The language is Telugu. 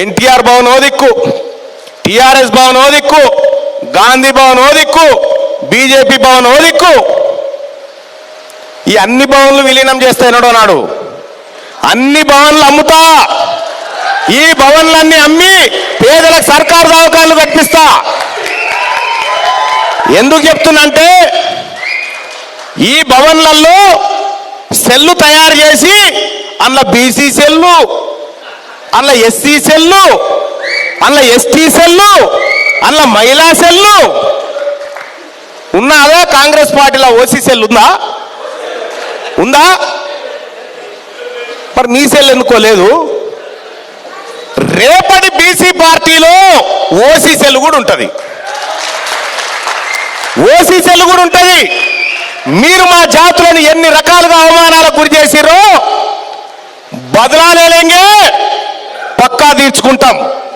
ఎన్టీఆర్ భవన్ ఓ దిక్కు టిఆర్ఎస్ భవన్ ఓ దిక్కు గాంధీ భవన్ ఓ దిక్కు బీజేపీ భవన్ ఓ దిక్కు. ఈ అన్ని భవన్లు విలీనం చేస్తానడు నాడు? అన్ని భవన్లు అమ్ముతా. ఈ భవన్లన్నీ అమ్మి పేదలకు సర్కారు దవాఖాన్లు కట్టిస్తా. ఎందుకు చెప్తున్నంటే ఈ భవన్లలో సెల్లు తయారు చేసి అందులో బీసీ సెల్లు అందులో ఎస్సీ సెల్లు అందులో ఎస్టీ సెల్లు అందులో మహిళా సెల్లు. ఉన్నాదా కాంగ్రెస్ పార్టీలో ఓసీ సెల్ ఉందా? ఉందా? మరి మీ సెల్ ఎన్నుకోలేదు రేపటి బీసీ పార్టీలో ఓసీ సెల్ కూడా ఉంటుంది. ఓసీ సెల్ కూడా ఉంటుంది. మీరు మా జాతులను ఎన్ని రకాలుగా అవమానాలకు గురి చేసిరో బదలాలేంగే. పక్కా తీర్చుకుంటాం.